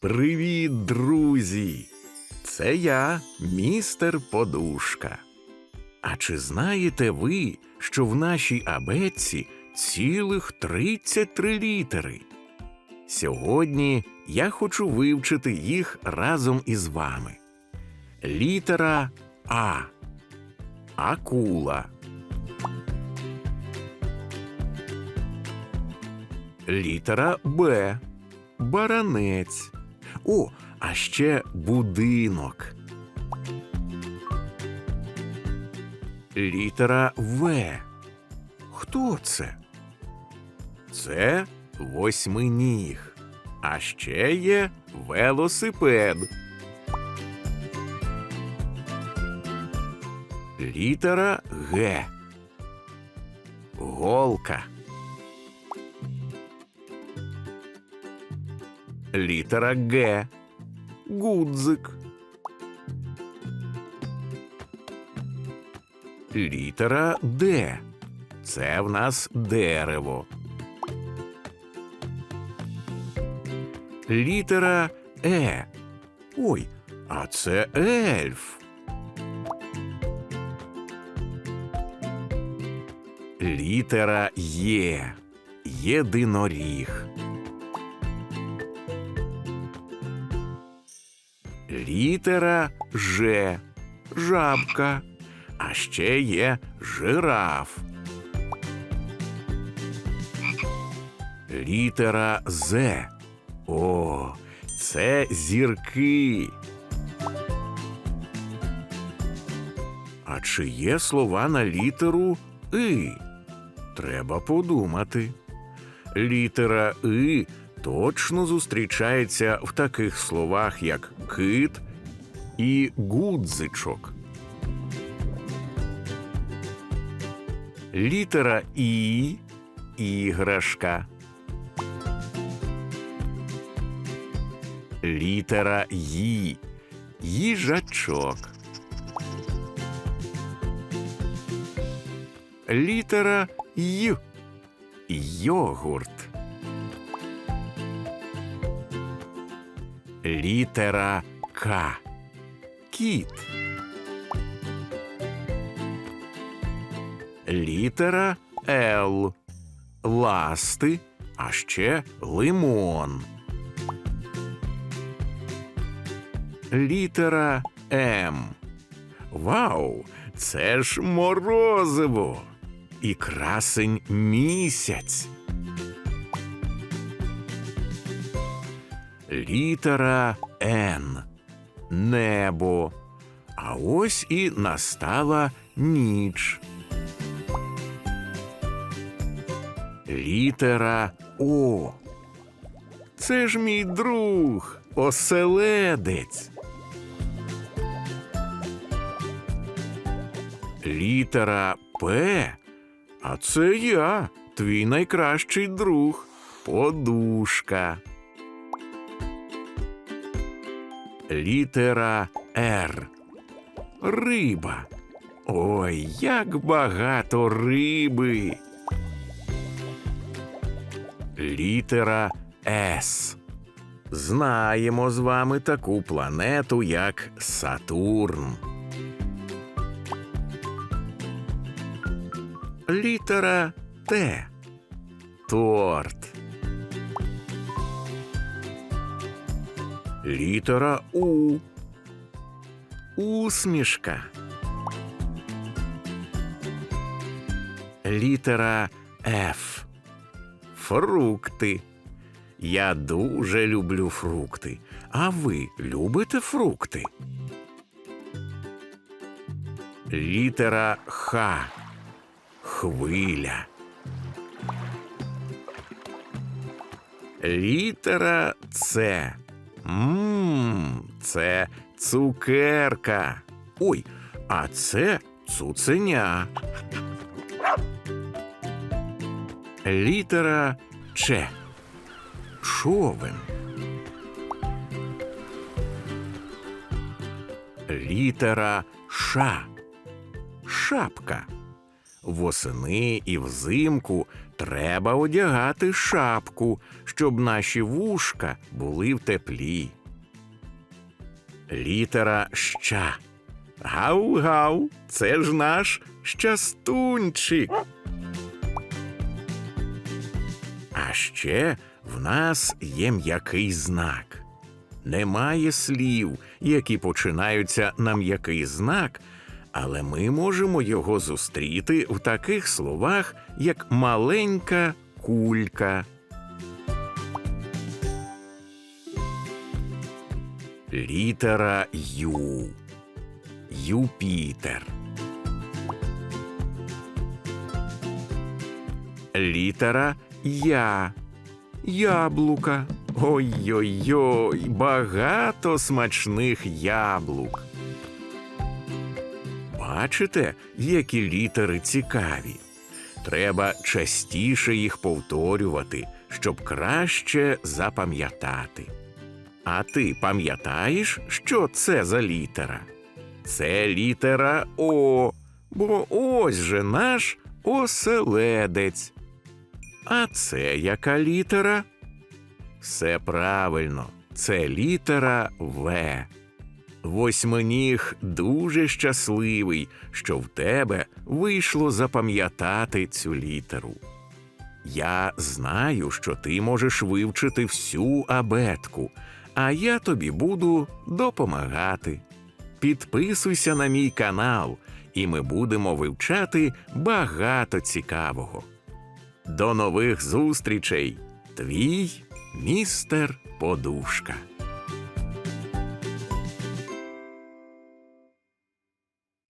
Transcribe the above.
Привіт, друзі! Це я, містер Подушка. А чи знаєте ви, що в нашій абетці цілих 33 літери? Сьогодні я хочу вивчити їх разом із вами. Літера А. Акула. Літера Б. Баранець. О, а ще будинок. Літера В. Хто це? Це восьминіг. А ще є велосипед. Літера Г. Голка. Літера Г. Гудзик. Літера Д. Це в нас дерево. Літера Е. Ой, а це ельф. Літера Є. Єдиноріг. Літера Ж. Жабка. А ще є жираф. Літера З. О, це зірки. А чи є слова на літеру И? Треба подумати. Літера И точно зустрічається в таких словах, як кит і гудзичок. Літера І іграшка. Літера Ї їжачок. Літера Й йогурт. Літера К кіт. Літера Л ласти, а ще лимон. Літера М. Вау! Це ж морозиво. І красень місяць. Літера Н. Небо. А ось і настала ніч. Літера О. Це ж мій друг, оселедець. Літера П. А це я, твій найкращий друг, подушка. Літера Р. Риба. Ой, як багато риби. Літера С. Знаємо з вами таку планету, як Сатурн. Літера Т. Торт. Літера У. Усмішка. Літера Ф. Фрукти. Я дуже люблю фрукти. А ви любите фрукти? Літера Х. Хвиля. Літера С. Мм, це цукерка. Ой, а це цуценя. Літера Ч. Човен. Літера Ш. Шапка. восени і взимку треба одягати шапку, щоб наші вушка були в теплі. Літера ща. Гау-гау, це ж наш щастунчик. А ще в нас є м'який знак. Немає слів, які починаються на м'який знак, але ми можемо його зустріти в таких словах, як маленька кулька. Літера Ю. Юпітер. Літера Я. Яблука. Ой-ой-ой, багато смачних яблук. Бачите, які літери цікаві. Треба частіше їх повторювати, щоб краще запам'ятати. А ти пам'ятаєш, що це за літера? Це літера О, бо ось же наш оселедець. А це яка літера? Все правильно, це літера В. Восьминіг дуже щасливий, що в тебе вийшло запам'ятати цю літеру. Я знаю, що ти можеш вивчити всю абетку, а я тобі буду допомагати. Підписуйся на мій канал, і ми будемо вивчати багато цікавого. До нових зустрічей! Твій містер Подушка.